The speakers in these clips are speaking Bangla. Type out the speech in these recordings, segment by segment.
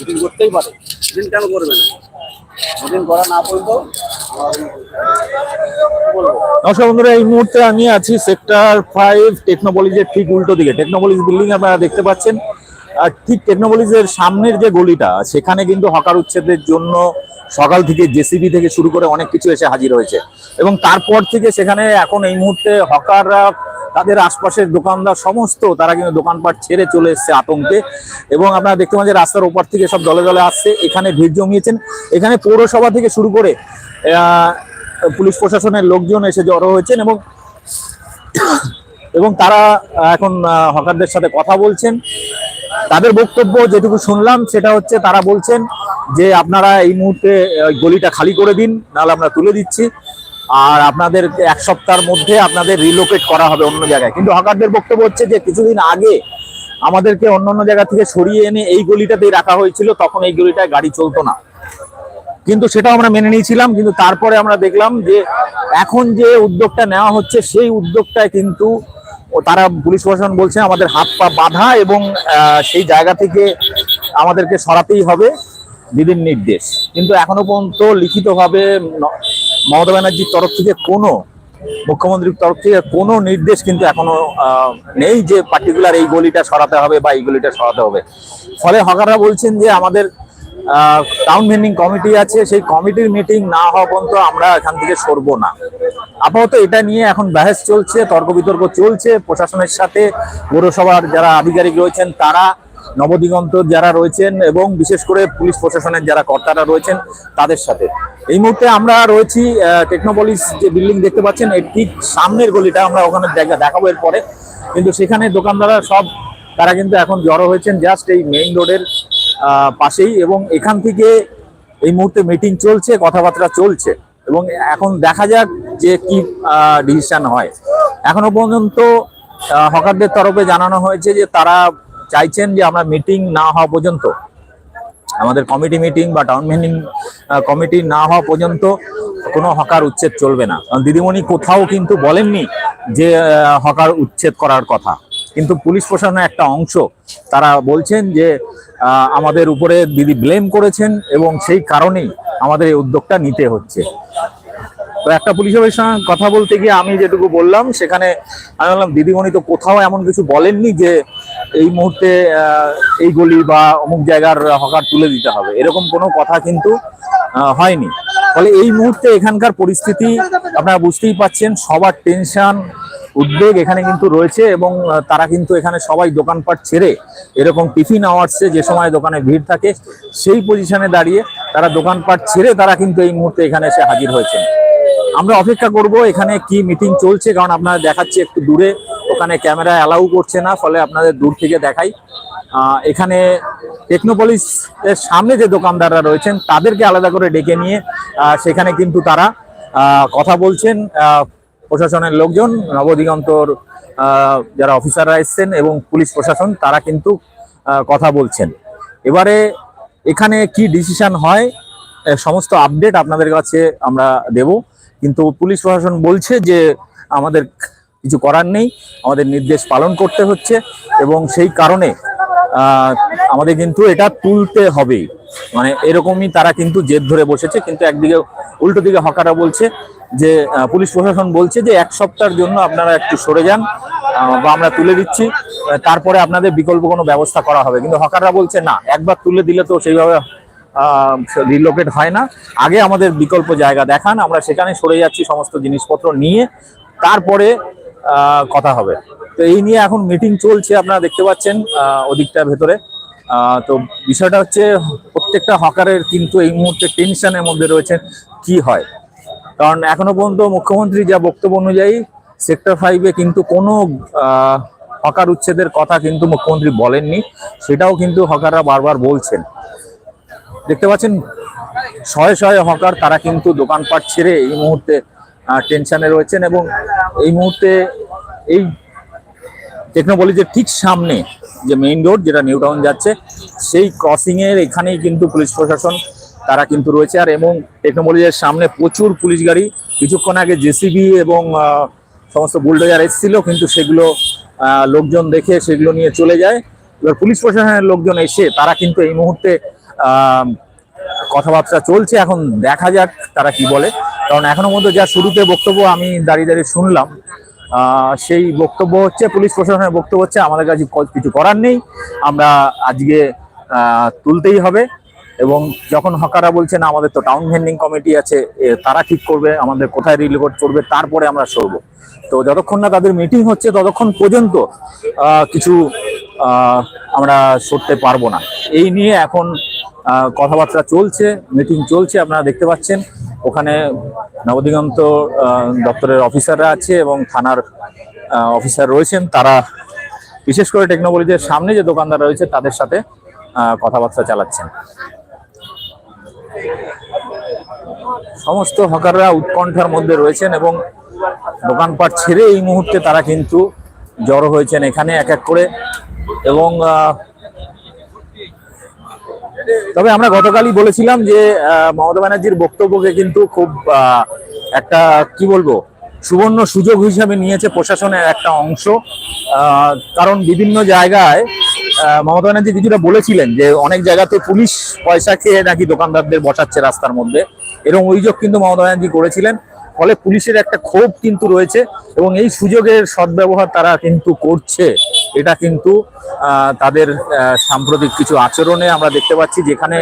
মিটিং করতেই পারে মিটিং কেন করবে না? মিটিং করা না পর্যন্ত নমস্কার বন্ধুরা, এই মুহূর্তে আমি আছি সেক্টর ফাইভ টেকনোপলিজের ঠিক উল্টো দিকে। টেকনোপলিজ বিল্ডিং আপনারা দেখতে পাচ্ছেন। আর ঠিক টেকনোপলিজের সামনের যে গলিটা, সেখানে কিন্তু হকার উচ্ছেদের জন্য সকাল থেকে জেসিবি থেকে শুরু করে অনেক কিছু এসে হাজির হয়েছে। এবং তারপর থেকে সেখানে এখন এই মুহূর্তে হকাররা তাদের আশপাশের দোকানদার সমস্ত, তারা কিন্তু দোকানপাট ছেড়ে চলে এসছে আতঙ্কে। এবং আপনারা দেখতে পাচ্ছেন রাস্তার ওপর থেকে সব দলে দলে আসছে, এখানে ভিড় জমিয়েছেন। এখানে পৌরসভা থেকে শুরু করে পুলিশ প্রশাসনের লোকজন এসে জড়ো হয়েছেন এবং এবং তারা এখন হকারদের সাথে কথা বলছেন। তাদের বক্তব্য যেটুকু শুনলাম, সেটা হচ্ছে তারা বলছেন যে আপনারা এই মুহূর্তে গলিটা খালি করে দিন, নাহলে আমরা তুলে দিচ্ছি। আর আপনাদের এক সপ্তাহের মধ্যে আপনাদের রিলোকেট করা হবে অন্য জায়গায়। কিন্তু হকারদের বক্তব্য হচ্ছে যে, কিছুদিন আগে আমাদেরকে অন্য অন্য জায়গা থেকে সরিয়ে এনে এই গলিটাতেই রাখা হয়েছিল, তখন এই গলিটায় গাড়ি চলতো না। কিন্তু সেটাও আমরা মেনে নিয়েছিলাম, কিন্তু তারপরে আমরা দেখলাম যে, এখন যে উদ্যোগটা নেওয়া হচ্ছে, সেই উদ্যোগটায় কিন্তু তারা পুলিশ প্রশাসন বলছে আমাদের হাত পা বাঁধা এবং সেই জায়গা থেকে আমাদেরকে সরাতেই হবে দিদির নির্দেশ। কিন্তু এখনও পর্যন্ত লিখিতভাবে মমতা ব্যানার্জির তরফ থেকে কোনো, মুখ্যমন্ত্রীর তরফ থেকে কোনো নির্দেশ কিন্তু এখনও নেই যে পার্টিকুলার এই গলিটা সরাতে হবে বা এই গলিটা সরাতে হবে। ফলে হকাররা বলছেন যে আমাদের টাউন ভেন্ডিং কমিটি আছে, সেই কমিটির মিটিং না হওয়া পর্যন্ত আমরা এখান থেকে সরবো না। আপাতত এটা নিয়ে এখন বাহেস চলছে, তর্ক বিতর্ক চলছে। প্রশাসনের সাথে, পৌরসভার যারা আধিকারিক রয়েছেন, তারা নবদিগন্ত যারা রয়েছেন এবং বিশেষ করে পুলিশ প্রশাসনের যারা কর্তারা রয়েছেন তাদের সাথে। এই মুহূর্তে আমরা রয়েছি টেকনোপলিস যে বিল্ডিং দেখতে পাচ্ছেন, এর ঠিক সামনের গলিটা আমরা ওখানে দেখাবো এরপরে। কিন্তু সেখানে দোকানদাররা সব, তারা কিন্তু এখন জড়ো হয়েছেন জাস্ট এই মেইন রোডের পাশেই এবং এখান থেকে এই মুহূর্তে মিটিং চলছে, কথাবার্তা চলছে এবং এখন দেখা যাক যে কি ডিসিশন হয়। এখনও পর্যন্ত হকারদের তরফে জানানো হয়েছে যে তারা চাইছেন যে আমরা মিটিং না হওয়া পর্যন্ত, আমাদের কমিটি মিটিং বা টাউন মিটিং কমিটি না হওয়া পর্যন্ত কোনো হকার উচ্ছেদ চলবে না। কারণ দিদিমণি কোথাও কিন্তু বলেননি যে হকার উচ্ছেদ করার কথা। কিন্তু পুলিশ প্রশাসনের একটা অংশ, তারা বলছেন যে আমাদের উপরে দিদি ব্লেম করেছেন এবং সেই কারণেই আমাদের এই উদ্যোগটা নিতে হচ্ছে। তো একটা পুলিশ অফিসের সঙ্গে কথা বলতে গিয়ে আমি যেটুকু বললাম, সেখানে আমি বললাম, দিদিমণি তো কোথাও এমন কিছু বলেননি যে এই মুহূর্তে এই গলি বা অমুক জায়গার হকার তুলে দিতে হবে। এরকম কোনো কথা কিন্তু হয়নি। ফলে এই মুহূর্তে এখানকার পরিস্থিতি আপনারা বুঝতেই পাচ্ছেন, সবার টেনশন, উদ্বেগ এখানে কিন্তু রয়েছে এবং তারা কিন্তু এখানে সবাই দোকানপাট ছেড়ে এরকম টিফিন আওয়ার্সে যে সময় দোকানে ভিড় থাকে, সেই পজিশনে দাঁড়িয়ে তারা দোকানপাট ছেড়ে তারা কিন্তু এই মুহূর্তে এখানে এসে হাজির হয়েছেন। আমরা অপেক্ষা করব এখানে কি মিটিং চলছে, কারণ আপনারা দেখাচ্ছে একটু দূরে। ওখানে ক্যামেরা অ্যালাউ করছে না, ফলে আপনাদের দূর থেকে দেখাই। এখানে টেকনোপলিস এর সামনে যে দোকানদাররা রয়েছেন, তাদেরকে আলাদা করে ডেকে নিয়ে সেখানে কিন্তু তারা কথা বলছেন প্রশাসনের লোকজন, নবদিগন্তর যারা অফিসাররা এসছেন এবং পুলিশ প্রশাসন, তারা কিন্তু কথা বলছেন। এবারে এখানে কি ডিসিশন হয় সমস্ত আপডেট আপনাদের কাছে আমরা দেব। কিন্তু পুলিশ প্রশাসন বলছে যে, আমাদের কিছু করার নেই। আমাদের নির্দেশ পালন করতে হচ্ছে এবং সেই কারণে আমাদের কিন্তু এটা তুলতে হবেই মানে এরকমই তারা কিন্তু জেদ ধরে বসেছে, কিন্তু একদিকে, উল্টো দিকে হকারা বলছে যে পুলিশ প্রশাসন বলছে যে, এক সপ্তাহের জন্য আপনারা একটু সরে যান বা আমরা তুলে দিচ্ছি, তারপরে আপনাদের বিকল্প কোনো ব্যবস্থা করা হবে। কিন্তু হকাররা বলছে, না, একবার তুলে দিলে তো সেইভাবে রিলোকেট হয় না। আগে আমাদের বিকল্প জায়গা দেখান, আমরা সেখানে সরে যাচ্ছি সমস্ত জিনিসপত্র নিয়ে। তারপরে কথা হবে। তো এই নিয়ে এখন মিটিং চলছে আপনারা দেখতে পাচ্ছেন আহ, ওদিকটার ভেতরে। তো বিষয়টা হচ্ছে প্রত্যেকটা হকারের কিন্তু এই মুহূর্তে টেনশনের মধ্যে রয়েছে কি হয়? কারণ এখনও পর্যন্ত মুখ্যমন্ত্রী যা বক্তব্য অনুযায়ী সেক্টর ফাইভে কিন্তু কোনো হকার উচ্ছেদের কথা কিন্তু মুখ্যমন্ত্রী বলেননি সেটাও কিন্তু হকাররা বারবার বলছেন। দেখতে পাচ্ছেন শয়ে শয়ে হকার তারা কিন্তু দোকানপাট ছেড়ে এই মুহূর্তে টেনশনে রয়েছেন এবং এই মুহূর্তে এই টেকনোপলিজের ঠিক সামনে যে মেইন রোড যেটা নিউ টাউন যাচ্ছে, সেই ক্রসিং এর এখানেই কিন্তু পুলিশ প্রশাসন তারা কিন্তু রয়েছে। আর এবং টেকনোপলিজের সামনে প্রচুর পুলিশ গাড়ি। কিছুক্ষণ আগে জেসিবি এবং সমস্ত বুলডোজার এসেছিল, কিন্তু সেগুলো লোকজন দেখে সেগুলো নিয়ে চলে যায়। এবার পুলিশ প্রশাসনের লোকজন এসে তারা কিন্তু এই মুহূর্তে কথাবার্তা চলছে। এখন দেখা যাক তারা কি বলে। কারণ এখনও মধ্যে যা শুরুতে বক্তব্য আমি দাঁড়িয়ে দাঁড়িয়ে শুনলাম সেই বক্তব্য হচ্ছে, পুলিশ প্রশাসনের বক্তব্য হচ্ছে, আমাদের কাছে কিছু করার নেই। আমরা আজকে তুলতেই হবে এবং যখন হকাররা বলছেন আমাদের তো টাউন ভেন্ডিং কমিটি আছে তারা ঠিক করবে, আমাদের কোথায় রিলোড করবে তারপরে আমরা সরবো। তো যতক্ষণ না তাদের মিটিং হচ্ছে, ততক্ষণ পর্যন্ত কিছু আমরা সরতে পারব না। এই নিয়ে এখন কথাবার্তা চলছে মিটিং চলছে, আপনারা দেখতে পাচ্ছেন। ওখানে নবদিগন্ত দপ্তরের অফিসাররা আছে এবং থানার অফিসার রয়েছেন। তারা বিশেষ করে টেকনোলজির সামনে যে দোকানদার রয়েছে, তাদের সাথে কথাবার্তা চালাচ্ছেন। সমস্ত হকাররা উৎকণ্ঠার মধ্যে রয়েছেন এবং দোকানপাট ছেড়ে এই মুহূর্তে তারা কিন্তু জড়ো হয়েছেন এখানে এক এক করে এবং তবে আমরা গতকালই বলেছিলাম যে মমতা ব্যানার্জির বক্তব্যকে কিন্তু খুব একটা, কি বলব, সুবর্ণ সুযোগ হিসাবে নিয়েছে প্রশাসনের একটা অংশ। কারণ বিভিন্ন জায়গায় মমতা ব্যানার্জি কিছুটা বলেছিলেন যে, অনেক জায়গাতে পুলিশ পয়সা খেয়ে নাকি দোকানদারদের বসাচ্ছে রাস্তার মধ্যে। এরকম অভিযোগ কিন্তু মমতা ব্যানার্জি করেছিলেন। ফলে পুলিশের একটা ক্ষোভ কিন্তু রয়েছে এবং এই সুযোগের সদ্ব্যবহার তারা কিন্তু করছে। এটা কিন্তু তাদের সাম্প্রতিক কিছু আচরণে আমরা দেখতে পাচ্ছি যেখানে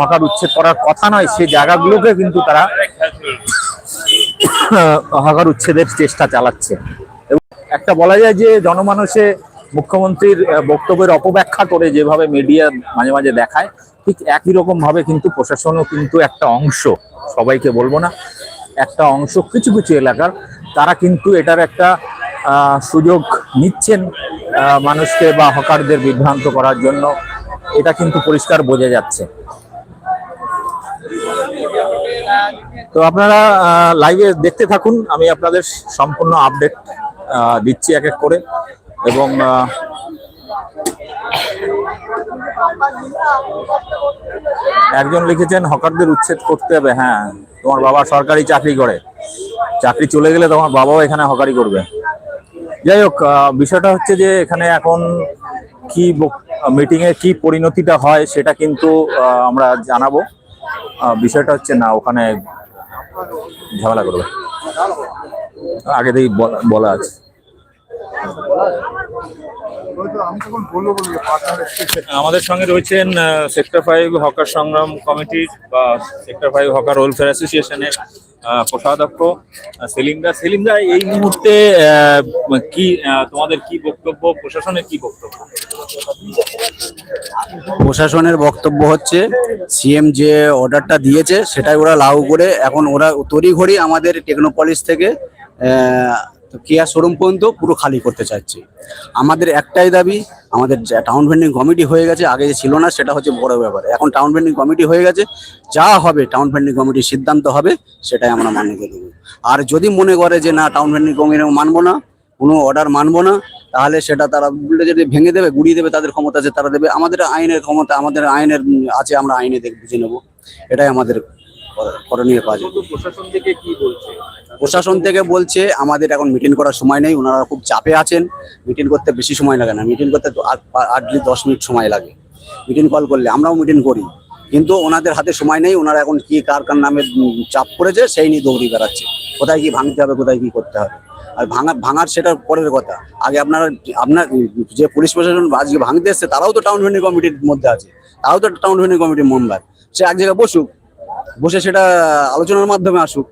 হকার উচ্ছেদ করার কথা নয় সেই জায়গাগুলোকে কিন্তু তারা হকার উচ্ছেদের চেষ্টা চালাচ্ছে। এবং একটা বলা যায় যে জনমানসে মুখ্যমন্ত্রীর বক্তব্যের অপব্যাখ্যা করে যেভাবে মিডিয়া মাঝে মাঝে দেখায়, ঠিক একই রকম ভাবে কিন্তু প্রশাসনও কিন্তু একটা অংশ, সবাইকে বলব না, একটা অংশ কিছু কিছু এলাকার, তারা কিন্তু এটার একটা সুযোগ নিচ্ছেন। মানুষকে বা হকারদের বিভ্রান্ত করার জন্য এটা কিন্তু পরিষ্কার বোঝা যাচ্ছে। তো আপনারা লাইভে দেখতে থাকুন, আমি আপনাদের সম্পূর্ণ আপডেট দিচ্ছি এক এক করে। এবং একজন লিখেছেন, হকারদের উচ্ছেদ করতে হবে। হ্যাঁ তোমার বাবা সরকারি চাকরি করে। চাকরি চলে গেলে তোমার বাবাও এখানে হকারি করবে। যাই হোক বিষয়টা হচ্ছে যে এখানে এখন কি মিটিং এ কি পরিণতিটা হয় সেটা কিন্তু আমরা জানাব। বিষয়টা হচ্ছে না, ওখানে ঝামেলা করবে। আগে থেকেই বলা আছে। আমাদের সঙ্গে রয়েছেন সেক্টর ফাইভ হকার সংগ্রাম কমিটির বা সেক্টর ফাইভ হকার ওয়েলফেয়ার অ্যাসোসিয়েশনের কোষাধ্যক্ষ সেলিমদা সেলিমদা এই মুহূর্তে কি তোমাদের কি বক্তব্য, প্রশাসনের কি বক্তব্য? প্রশাসনের বক্তব্য হচ্ছে, সিএম যে অর্ডারটা দিয়েছে, সেটাই ওরা লাগু করে, এখন ওরা তড়িঘড়ি আমাদের টেকনোপলিস থেকে আহ, কেয়া শোরুম পর্যন্ত পুরো খালি করতে চাচ্ছে আমাদের একটাই দাবি আমাদের টাউন ভেন্ডিং কমিটি হয়ে গেছে আগে যে ছিল না সেটা হচ্ছে বড় ব্যাপার। এখন টাউন ভেন্ডিং কমিটি হয়ে গেছে যা হবে টাউন ভেন্ডিং কমিটির সিদ্ধান্ত হবে সেটাই আমরা মান্য করে দেবো। আর যদি মনে করে যে না টাউন ভেন্ডিং কমিটি মানবো না কোনো অর্ডার মানবো না তাহলে সেটা তারা যদি ভেঙে দেবে গুড়িয়ে দেবে তাদের ক্ষমতা আছে তারা দেবে আমাদের আইনের ক্ষমতা আমাদের আইনের আছে আমরা আইনে দেখ বুঝে নেব। এটাই আমাদের করণীয় কাজ। প্রশাসন থেকে কি বলছে? প্রশাসন থেকে বলছে, আমাদের এখন মিটিং করার সময় নেই, ওনারা খুব চাপে আছেন। মিটিং করতে বেশি সময় লাগে না। মিটিং করতে আটলি দশ মিনিট সময় লাগে। মিটিং কল করলে আমরাও মিটিং করি। কিন্তু ওনাদের হাতে সময় নেই, ওনারা এখন কি কার কার নামে চাপ করেছে সেই নিয়ে দৌড়ি বেড়াচ্ছে। কোথায় কি ভাঙতে হবে, কোথায় কি করতে হবে? আর ভাঙা ভাঙার সেটা পরের কথা। আগে আপনারা আপনার যে পুলিশ প্রশাসন আজকে ভাঙতে এসছে, তারাও তো টাউন ভেন্ডিং কমিটির মধ্যে আছে। তারাও তো টাউন ভেন্ডিং কমিটির মেম্বার সে এক জায়গায় বসুক, বসে সেটা আলোচনার মাধ্যমে আসুক।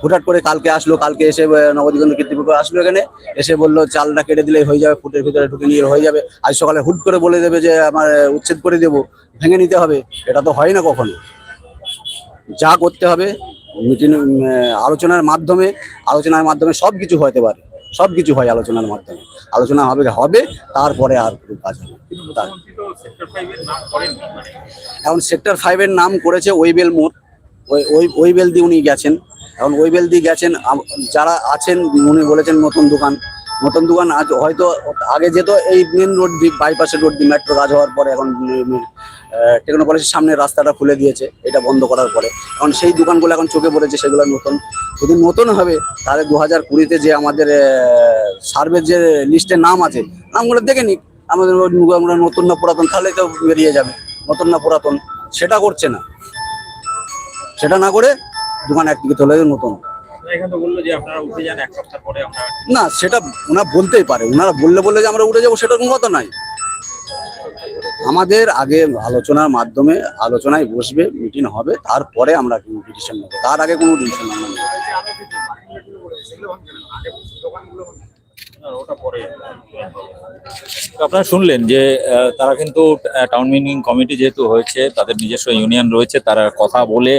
হুটহাট করে কালকে আসলো, কালকে এসে নবদিগন্ত কীর্তিপুকুর আসলো এখানে। এসে বলল, চালটা কেটে দিলেই হয়ে যাবে, ফুটের ভিতরে ঢুকে নিয়ে হয়ে যাবে। আজ সকালে হুট করে বলে দেবে যে, আমার উচ্ছেদ করে দেবো, ভেঙে নিতে হবে। এটা তো হয় না কখনো। যা করতে হবে, মিটিং আলোচনার মাধ্যমে আলোচনার মাধ্যমে সব কিছু হতে পারে। সব কিছু হয় আলোচনার মাধ্যমে। আলোচনা হবে হবে, তারপরে আর কাজ হবে এখন সেক্টর ফাইভের নাম করেছে ওইবেল মোড়। ওই ওই ওইবেল দিয়ে উনি গেছেন। এখন ওইবেল দিয়ে গেছেন যারা আছেন, উনি বলেছেন নতুন দোকান। নতুন দোকান আজ হয়তো আগে যেত এই মেন রোড দিয়ে বাইপাসের রোড দিয়ে মেট্রো কাজ হওয়ার পরে এখন টেকনোপলিসের সামনে রাস্তাটা খুলে দিয়েছে, এটা বন্ধ করার পরে। এখন সেই দোকানগুলো এখন চোখে পড়েছে, সেগুলো নতুন। যদি নতুন হবে, তাহলে দু হাজার কুড়িতে যে আমাদের সার্ভের যে লিস্টে নাম আছে, নামগুলো দেখে নিক। আমাদের আমরা নতুন না পুরাতন, তাহলে তো বেরিয়ে যাবে। নতুন না পুরাতন, সেটা করছে না। সেটা না করে দোকান একদিকে চলে যাবে নতুন। না সেটা ওনারা বলতেই পারে। ওনারা বললে বললে যে আমরা উঠে যাব সেটা কোনো কথা নাই। আমাদের আগে আলোচনার মাধ্যমে আলোচনায় বসবে মিটিং হবে তারপরে আমরা ডিসিশন নেব। তার আগে কোনো ডিসিশন নেব আপনারা শুনলেন যে তারা কিন্তু টাউন মিটিং কমিটি যেহেতু হয়েছে, তাদের নিজস্ব ইউনিয়ন রয়েছে, তারা কথা বলে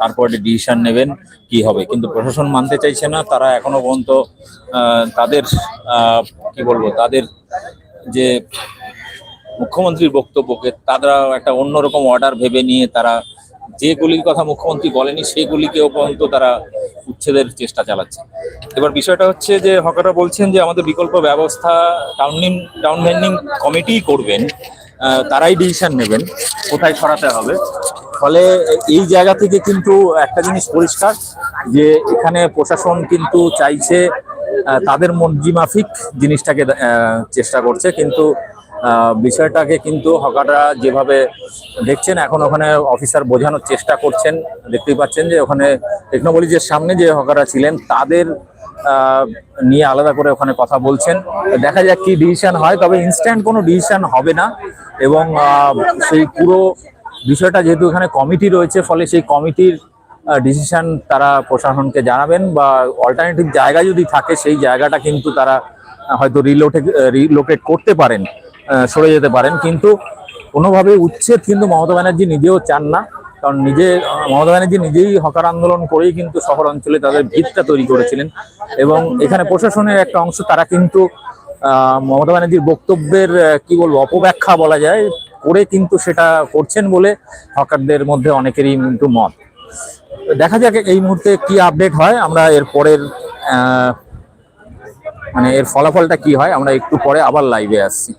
তারপরে ডিসিশন নেবেন কি হবে। কিন্তু প্রশাসন মানতে চাইছে না, তারা এখনও পর্যন্ত তাদের কি বলব, তাদের যে মুখ্যমন্ত্রীর বক্তব্যকে, তারা একটা অন্যরকম অর্ডার ভেবে নিয়ে তারা যেগুলির কথা মুখ্যমন্ত্রী বলেনি সেগুলিকেও পর্যন্ত তারা উচ্ছেদের চেষ্টা চালাচ্ছে। এবার বিষয়টা হচ্ছে যে হকাররা বলছেন যে আমাদের বিকল্প ব্যবস্থা টাউনিং টাউন ভেন্ডিং কমিটি করবেন তারাই ডিসিশন নেবেন, কোথায় সরাতে হবে। ফলে এই জায়গা থেকে কিন্তু একটা জিনিস পরিষ্কার, যে এখানে প্রশাসন কিন্তু চাইছে তাদের মর্জি মাফিক জিনিসটাকে চেষ্টা করছে। কিন্তু বিষয়টাকে কিন্তু হকাররা যেভাবে দেখছেন, এখন ওখানে অফিসার বোঝানোর চেষ্টা করছেন। দেখতেই পাচ্ছেন যে ওখানে টেকনোলজির সামনে যে হকাররা ছিলেন, তাদের নিয়ে আলাদা করে ওখানে কথা বলছেন। দেখা যাক কি ডিসিশন হয়, তবে ইনস্ট্যান্ট কোনো ডিসিশন হবে না। এবং সেই পুরো বিষয়টা যেহেতু এখানে কমিটি রয়েছে, ফলে সেই কমিটির ডিসিশন তারা প্রশাসনকে জানাবেন বা অল্টারনেটিভ জায়গা যদি থাকে, সেই জায়গাটা কিন্তু তারা হয়তো রিলোটে রিলোকেট করতে পারেন। সরে যেতে পারেন। কিন্তু কোনোভাবে উচ্ছেদ কিন্তু মমতা ব্যানার্জি নিজেও চান না। কারণ নিজে মমতা ব্যানার্জি নিজেই হকার আন্দোলন করেই কিন্তু শহর অঞ্চলে তাদের ভিতটা তৈরি করেছিলেন। এবং এখানে প্রশাসনের একটা অংশ, তারা কিন্তু মমতা ব্যানার্জির বক্তব্যের কি বলব, অপব্যাখ্যা বলা যায়, করে কিন্তু সেটা করছেন বলে হকারদের মধ্যে অনেকেরই কিন্তু মত। দেখা যাক এই মুহূর্তে কি আপডেট হয়। আমরা এর পরের মানে এর ফলাফলটা কি হয়, আমরা একটু পরে আবার লাইভে আসছি।